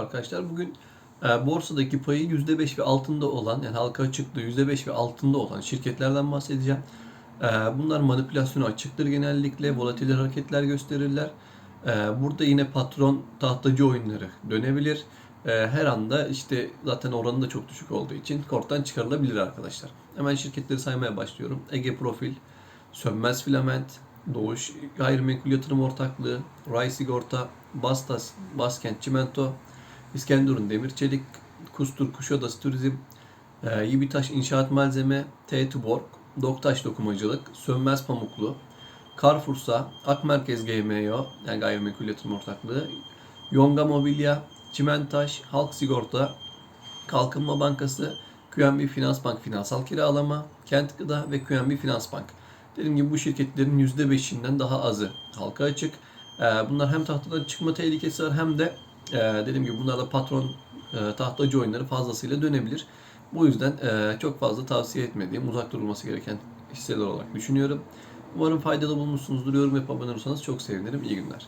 arkadaşlar. Bugün e, borsadaki payı %5 ve altında olan yani halka açıklığı %5 ve altında olan şirketlerden bahsedeceğim. E, bunlar manipülasyona açıktır genellikle. Volatil hareketler gösterirler. E, burada yine patron tahtacı oyunları dönebilir. E, her anda işte zaten oranı da çok düşük olduğu için korttan çıkarılabilir arkadaşlar. Hemen şirketleri saymaya başlıyorum. Ege Profil, Sönmez Filament, Doğuş Gayrimenkul Yatırım Ortaklığı, Ray Sigorta, Bastas, Baskent Çimento, İskenderun Demir Çelik, Kustur Kuşadası Turizm, e, Yibitaş İnşaat Malzeme, T Tuborg, Doktaş Dokumacılık, Sönmez Pamuklu, Carrefour'sa, Akmerkez GMO, yani Gayrimenkul Yatırım Ortaklığı, Yonga Mobilya, Çimentaş, Halk Sigorta, Kalkınma Bankası, QNB Finans Bank Finansal Kiralama, Kent Gıda ve QNB Finans Bank. Dediğim gibi bu şirketlerin %5'inden daha azı halka açık. Ee, Bunlar hem tahtadan çıkma tehlikesi var hem de e, dediğim gibi bunlarda patron e, tahtacı oyunları fazlasıyla dönebilir. Bu yüzden e, çok fazla tavsiye etmediğim, uzak durulması gereken hisseler olarak düşünüyorum. Umarım faydalı bulmuşsunuzdur. Yorum yapıp abone olursanız çok sevinirim. İyi günler.